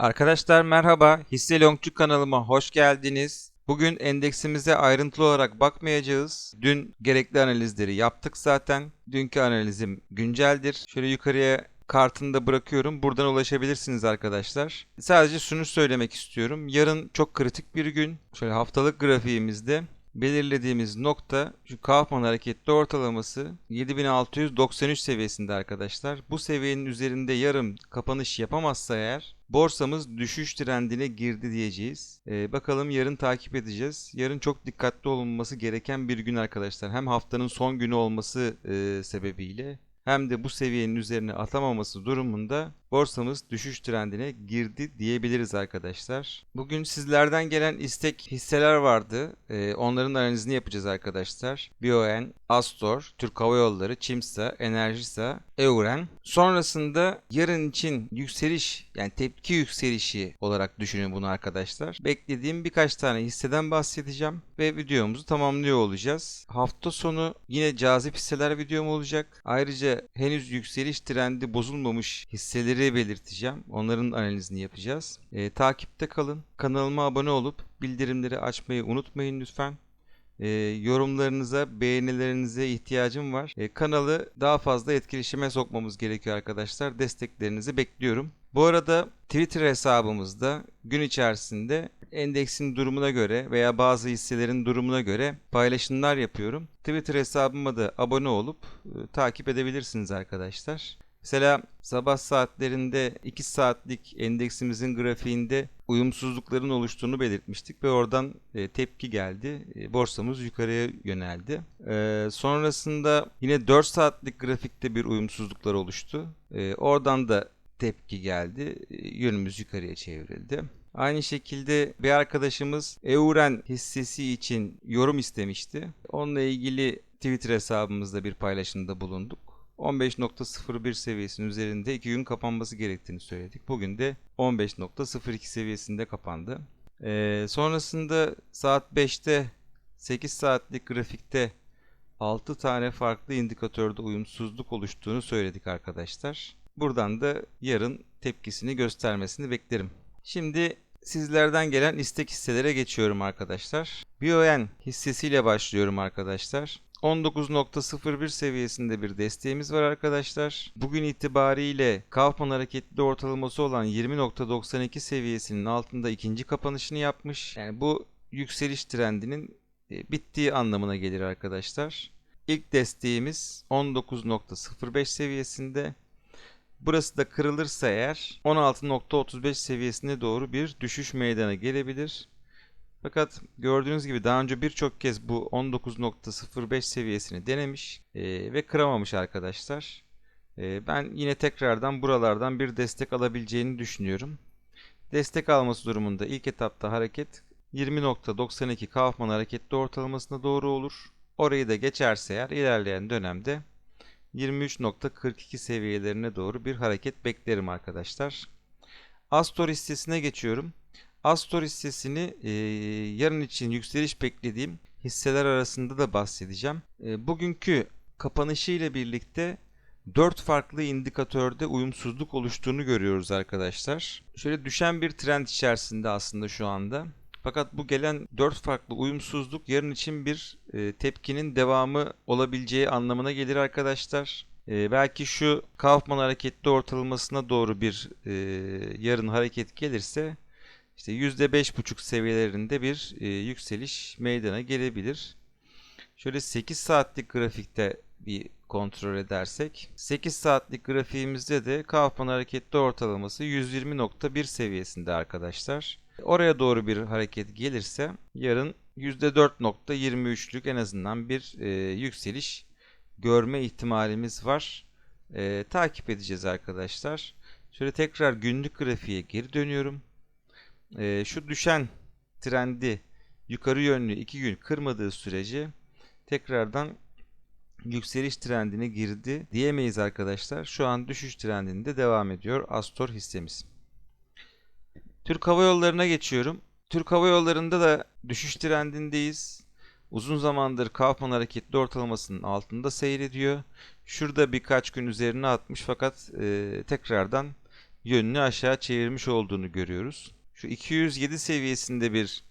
Arkadaşlar merhaba, Hisse Longçu kanalıma hoş geldiniz. Bugün endeksimize ayrıntılı olarak bakmayacağız. Dün gerekli analizleri yaptık zaten. Dünkü analizim günceldir. Şöyle yukarıya kartını da bırakıyorum. Buradan ulaşabilirsiniz arkadaşlar. Sadece şunu söylemek istiyorum. Yarın çok kritik bir gün. Şöyle haftalık grafiğimizde belirlediğimiz nokta şu Kaufman hareketli ortalaması 7693 seviyesinde arkadaşlar. Bu seviyenin üzerinde yarım kapanış yapamazsa eğer borsamız düşüş trendine girdi diyeceğiz. Ee, bakalım yarın takip edeceğiz. Yarın çok dikkatli olunması gereken bir gün arkadaşlar. Hem haftanın son günü olması e, sebebiyle hem de bu seviyenin üzerine atamaması durumunda borsamız düşüş trendine girdi diyebiliriz arkadaşlar. Bugün sizlerden gelen istek hisseler vardı. Ee, onların analizini yapacağız arkadaşlar. BioN, Astor, Türk Hava Yolları, Çimsa, Enerjisa, Euren. Sonrasında yarın için yükseliş yani tepki yükselişi olarak düşünün bunu arkadaşlar. Beklediğim birkaç tane hisseden bahsedeceğim ve videomuzu tamamlıyor olacağız. Hafta sonu yine cazip hisseler videom olacak. Ayrıca henüz yükseliş trendi bozulmamış hisseleri belirteceğim. Onların analizini yapacağız. Ee, takipte kalın. Kanalıma abone olup bildirimleri açmayı unutmayın lütfen. Ee, yorumlarınıza, beğenilerinize ihtiyacım var. Ee, kanalı daha fazla etkileşime sokmamız gerekiyor arkadaşlar. Desteklerinizi bekliyorum. Bu arada Twitter hesabımızda gün içerisinde endeksin durumuna göre veya bazı hisselerin durumuna göre paylaşımlar yapıyorum. Twitter hesabıma da abone olup e, takip edebilirsiniz arkadaşlar. Mesela sabah saatlerinde 2 saatlik endeksimizin grafiğinde uyumsuzlukların oluştuğunu belirtmiştik ve oradan e, tepki geldi. E, borsamız yukarıya yöneldi. E, sonrasında yine 4 saatlik grafikte bir uyumsuzluklar oluştu. Oradan da tepki geldi. Yönümüz yukarıya çevrildi. Aynı şekilde bir arkadaşımız Euren hissesi için yorum istemişti. Onunla ilgili Twitter hesabımızda bir paylaşımda bulunduk. 15.01 seviyesinin üzerinde 2 gün kapanması gerektiğini söyledik. Bugün de 15.02 seviyesinde kapandı. Ee, sonrasında saat 5'te 8 saatlik grafikte 6 tane farklı indikatörde uyumsuzluk oluştuğunu söyledik arkadaşlar. Buradan da yarın tepkisini göstermesini beklerim. Şimdi sizlerden gelen istek hisselere geçiyorum arkadaşlar. BioN hissesiyle başlıyorum arkadaşlar. 19.01 seviyesinde bir desteğimiz var arkadaşlar. Bugün itibariyle Kaufman hareketli ortalaması olan 20.92 seviyesinin altında ikinci kapanışını yapmış. Yani bu yükseliş trendinin e, bittiği anlamına gelir arkadaşlar. İlk desteğimiz 19.05 seviyesinde. Burası da kırılırsa eğer 16.35 seviyesine doğru bir düşüş meydana gelebilir. Fakat gördüğünüz gibi daha önce birçok kez bu 19.05 seviyesini denemiş e, ve kıramamış arkadaşlar. E, ben yine tekrardan buralardan bir destek alabileceğini düşünüyorum. Destek alması durumunda ilk etapta hareket 20.92 Kaufman hareketli ortalamasına doğru olur. Orayı da geçerse eğer ilerleyen dönemde 23.42 seviyelerine doğru bir hareket beklerim arkadaşlar. Astor hissesine geçiyorum. Astor hissesini e, yarın için yükseliş beklediğim hisseler arasında da bahsedeceğim. E, bugünkü kapanışı ile birlikte 4 farklı indikatörde uyumsuzluk oluştuğunu görüyoruz arkadaşlar. Şöyle düşen bir trend içerisinde aslında şu anda. Fakat bu gelen 4 farklı uyumsuzluk yarın için bir e, tepkinin devamı olabileceği anlamına gelir arkadaşlar. E, belki şu Kaufman hareketli ortalamasına doğru bir e, yarın hareket gelirse işte %5,5 seviyelerinde bir e, yükseliş meydana gelebilir. Şöyle 8 saatlik grafikte bir kontrol edersek 8 saatlik grafiğimizde de Kaufman hareketli ortalaması 120.1 seviyesinde arkadaşlar. Oraya doğru bir hareket gelirse yarın %4.23'lük en azından bir e, yükseliş görme ihtimalimiz var. E, takip edeceğiz arkadaşlar. Şöyle tekrar günlük grafiğe geri dönüyorum. E, şu düşen trendi yukarı yönlü 2 gün kırmadığı sürece tekrardan yükseliş trendine girdi diyemeyiz arkadaşlar. Şu an düşüş trendinde devam ediyor Astor hissemiz. Türk Hava Yolları'na geçiyorum. Türk Hava Yolları'nda da düşüş trendindeyiz. Uzun zamandır Kaufman hareketli ortalamasının altında seyrediyor. Şurada birkaç gün üzerine atmış fakat e, tekrardan yönünü aşağı çevirmiş olduğunu görüyoruz. Şu 207 seviyesinde bir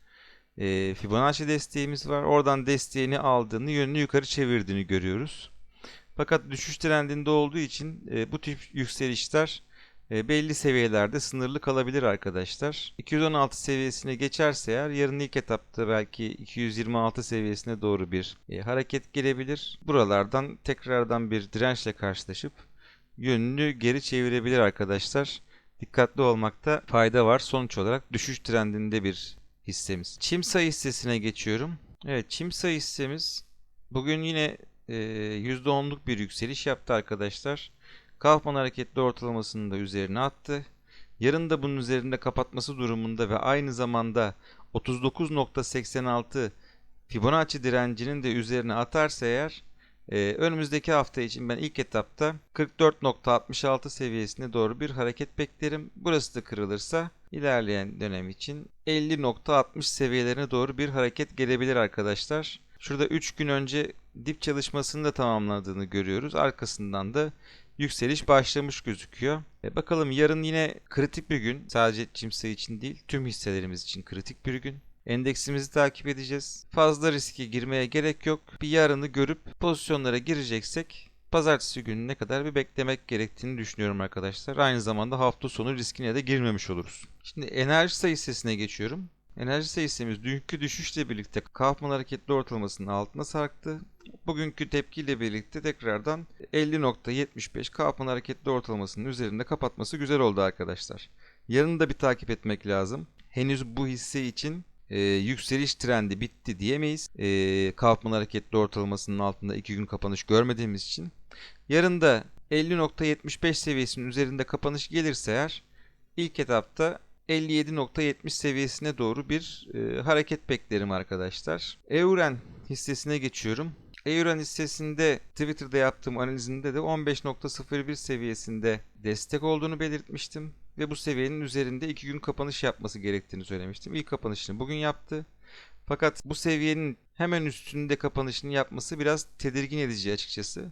e, Fibonacci desteğimiz var. Oradan desteğini aldığını, yönünü yukarı çevirdiğini görüyoruz. Fakat düşüş trendinde olduğu için e, bu tip yükselişler e, belli seviyelerde sınırlı kalabilir arkadaşlar. 216 seviyesine geçerse eğer yarın ilk etapta belki 226 seviyesine doğru bir e, hareket gelebilir. Buralardan tekrardan bir dirençle karşılaşıp yönünü geri çevirebilir arkadaşlar. Dikkatli olmakta fayda var. Sonuç olarak düşüş trendinde bir hissemiz. Çimsa hissesine geçiyorum. Evet Çimsa hissemiz bugün yine e, %10'luk bir yükseliş yaptı arkadaşlar. Kaufman hareketli ortalamasını da üzerine attı. Yarın da bunun üzerinde kapatması durumunda ve aynı zamanda 39.86 Fibonacci direncinin de üzerine atarsa eğer e, önümüzdeki hafta için ben ilk etapta 44.66 seviyesine doğru bir hareket beklerim. Burası da kırılırsa ilerleyen dönem için 50.60 seviyelerine doğru bir hareket gelebilir arkadaşlar. Şurada 3 gün önce dip çalışmasını da tamamladığını görüyoruz. Arkasından da yükseliş başlamış gözüküyor. E bakalım yarın yine kritik bir gün. Sadece Cimsa için değil tüm hisselerimiz için kritik bir gün. Endeksimizi takip edeceğiz. Fazla riske girmeye gerek yok. Bir yarını görüp pozisyonlara gireceksek pazartesi gününe kadar bir beklemek gerektiğini düşünüyorum arkadaşlar. Aynı zamanda hafta sonu riskine de girmemiş oluruz. Şimdi enerji sayısına geçiyorum. Enerji sayısımız dünkü düşüşle birlikte Kaufman hareketli ortalamasının altına sarktı. Bugünkü tepkiyle birlikte tekrardan 50.75 Kaufman hareketli ortalamasının üzerinde kapatması güzel oldu arkadaşlar. Yarın da bir takip etmek lazım. Henüz bu hisse için e, yükseliş trendi bitti diyemeyiz. E, Kaufman hareketli ortalamasının altında 2 gün kapanış görmediğimiz için. Yarın da 50.75 seviyesinin üzerinde kapanış gelirse eğer ilk etapta 57.70 seviyesine doğru bir e, hareket beklerim arkadaşlar. Euren hissesine geçiyorum. Euren hissesinde Twitter'da yaptığım analizinde de 15.01 seviyesinde destek olduğunu belirtmiştim. Ve bu seviyenin üzerinde 2 gün kapanış yapması gerektiğini söylemiştim. İlk kapanışını bugün yaptı. Fakat bu seviyenin hemen üstünde kapanışını yapması biraz tedirgin edici açıkçası.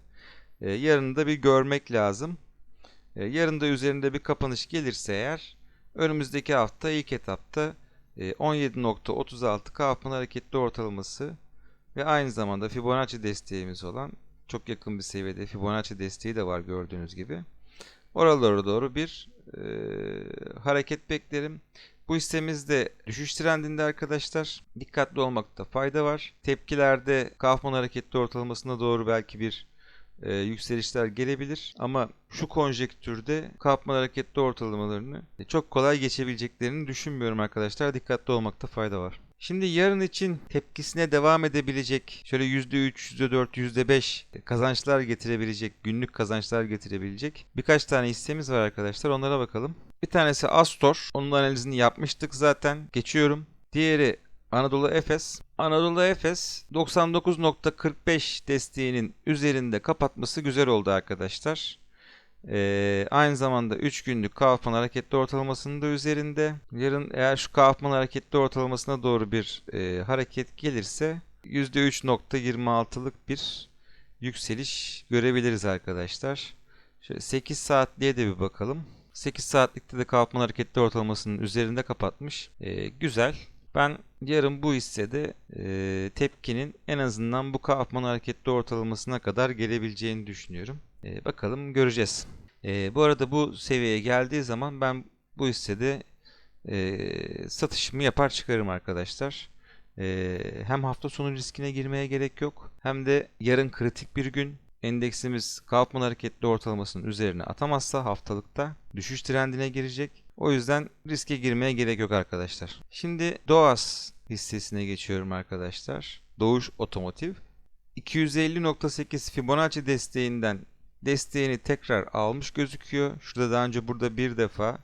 E, yarın da bir görmek lazım. E, yarın da üzerinde bir kapanış gelirse eğer önümüzdeki hafta ilk etapta 17.36 Kaufman hareketli ortalaması ve aynı zamanda Fibonacci desteğimiz olan çok yakın bir seviyede Fibonacci desteği de var gördüğünüz gibi. Oralara doğru bir e, hareket beklerim. Bu hissemiz de düşüş trendinde arkadaşlar. Dikkatli olmakta fayda var. Tepkilerde Kaufman hareketli ortalamasına doğru belki bir e, yükselişler gelebilir. Ama şu konjektürde Kaufman hareketli ortalamalarını çok kolay geçebileceklerini düşünmüyorum arkadaşlar. Dikkatli olmakta fayda var. Şimdi yarın için tepkisine devam edebilecek, şöyle %3, %4, %5 kazançlar getirebilecek, günlük kazançlar getirebilecek birkaç tane hissemiz var arkadaşlar. Onlara bakalım. Bir tanesi Astor. Onun analizini yapmıştık zaten. Geçiyorum. Diğeri Anadolu Efes. Anadolu Efes 99.45 desteğinin üzerinde kapatması güzel oldu arkadaşlar. Ee, aynı zamanda 3 günlük Kaufman hareketli ortalamasının da üzerinde. Yarın eğer şu Kaufman hareketli ortalamasına doğru bir e, hareket gelirse %3.26'lık bir yükseliş görebiliriz arkadaşlar. Şöyle 8 saatliğe de bir bakalım. 8 saatlikte de Kaufman hareketli ortalamasının üzerinde kapatmış. Ee, güzel. Ben yarın bu hissede e, tepkinin en azından bu Kaufman hareketli ortalamasına kadar gelebileceğini düşünüyorum. E, bakalım göreceğiz. E, bu arada bu seviyeye geldiği zaman ben bu hissede e, satışımı yapar çıkarım arkadaşlar. E, hem hafta sonu riskine girmeye gerek yok hem de yarın kritik bir gün endeksimiz Kaufman hareketli ortalamasının üzerine atamazsa haftalıkta düşüş trendine girecek. O yüzden riske girmeye gerek yok arkadaşlar. Şimdi Doğas hissesine geçiyorum arkadaşlar. Doğuş Otomotiv. 250.8 Fibonacci desteğinden desteğini tekrar almış gözüküyor. Şurada daha önce burada bir defa,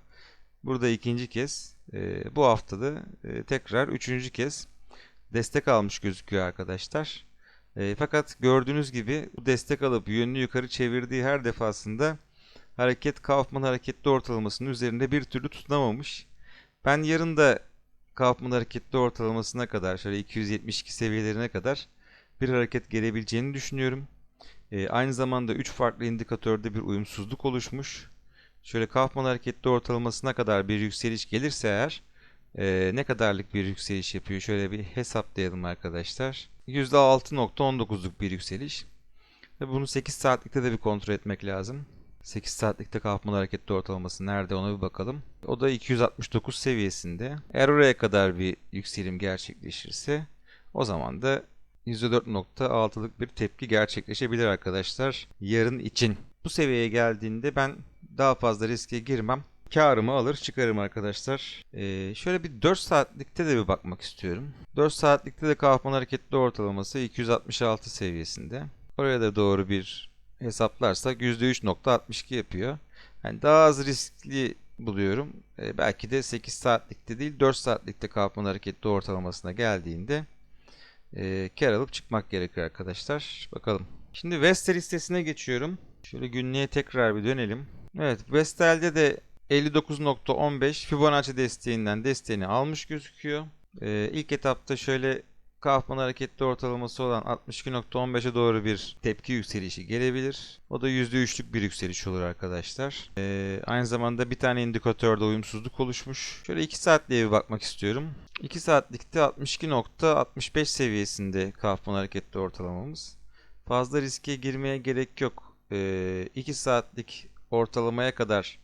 burada ikinci kez, e, bu haftada e, tekrar üçüncü kez destek almış gözüküyor arkadaşlar. E, fakat gördüğünüz gibi bu destek alıp yönünü yukarı çevirdiği her defasında hareket Kaufman hareketli ortalamasının üzerinde bir türlü tutunamamış. Ben yarın da Kaufman hareketli ortalamasına kadar şöyle 272 seviyelerine kadar bir hareket gelebileceğini düşünüyorum. E, aynı zamanda 3 farklı indikatörde bir uyumsuzluk oluşmuş. Şöyle Kaufman hareketli ortalamasına kadar bir yükseliş gelirse eğer e, ne kadarlık bir yükseliş yapıyor? Şöyle bir hesaplayalım arkadaşlar. %6.19'luk bir yükseliş. Ve bunu 8 saatlikte de bir kontrol etmek lazım. 8 saatlikte Kaufman hareketli ortalaması nerede ona bir bakalım. O da 269 seviyesinde. Eğer oraya kadar bir yükselim gerçekleşirse o zaman da %4.6'lık bir tepki gerçekleşebilir arkadaşlar yarın için. Bu seviyeye geldiğinde ben daha fazla riske girmem. Karımı alır çıkarım arkadaşlar. Ee, şöyle bir 4 saatlikte de bir bakmak istiyorum. 4 saatlikte de Kaufman hareketli ortalaması 266 seviyesinde. Oraya da doğru bir hesaplarsak %3.62 yapıyor. Yani daha az riskli buluyorum. Ee, belki de 8 saatlikte değil 4 saatlikte Kaufman hareketli ortalamasına geldiğinde e, kar alıp çıkmak gerekir arkadaşlar. Bakalım. Şimdi Vestel listesine geçiyorum. Şöyle günlüğe tekrar bir dönelim. Evet Vestel'de de 59.15 Fibonacci desteğinden desteğini almış gözüküyor. Ee, ilk etapta şöyle Kaufman hareketli ortalaması olan 62.15'e doğru bir tepki yükselişi gelebilir. O da %3'lük bir yükseliş olur arkadaşlar. Ee, aynı zamanda bir tane indikatörde uyumsuzluk oluşmuş. Şöyle 2 saatliğe bir bakmak istiyorum. 2 saatlikte 62.65 seviyesinde Kaufman hareketli ortalamamız. Fazla riske girmeye gerek yok. 2 ee, saatlik ortalamaya kadar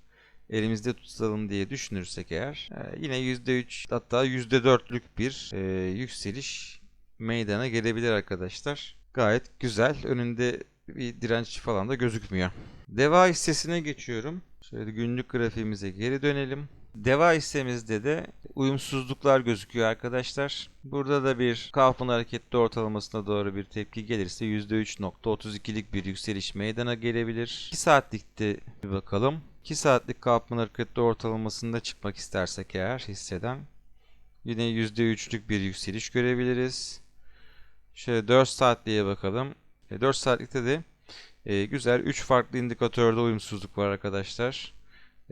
elimizde tutalım diye düşünürsek eğer e, yine %3 hatta %4'lük bir e, yükseliş meydana gelebilir arkadaşlar. Gayet güzel. Önünde bir direnç falan da gözükmüyor. Deva hissesine geçiyorum. Şöyle günlük grafiğimize geri dönelim. Deva hissemizde de uyumsuzluklar gözüküyor arkadaşlar. Burada da bir Kaufman hareketli ortalamasına doğru bir tepki gelirse %3.32'lik bir yükseliş meydana gelebilir. 2 saatlikte bir bakalım. 2 saatlik Kaufman hareketli ortalamasında çıkmak istersek eğer hisseden yine %3'lük bir yükseliş görebiliriz. Şöyle 4 saatliğe bakalım. 4 e, saatlikte de e, güzel 3 farklı indikatörde uyumsuzluk var arkadaşlar.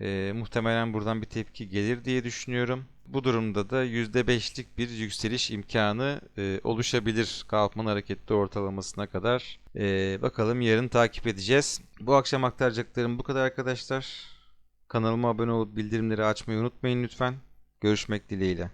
E, muhtemelen buradan bir tepki gelir diye düşünüyorum. Bu durumda da %5'lik bir yükseliş imkanı e, oluşabilir Kaufman hareketli ortalamasına kadar. E, bakalım yarın takip edeceğiz. Bu akşam aktaracaklarım bu kadar arkadaşlar. Kanalıma abone olup bildirimleri açmayı unutmayın lütfen. Görüşmek dileğiyle.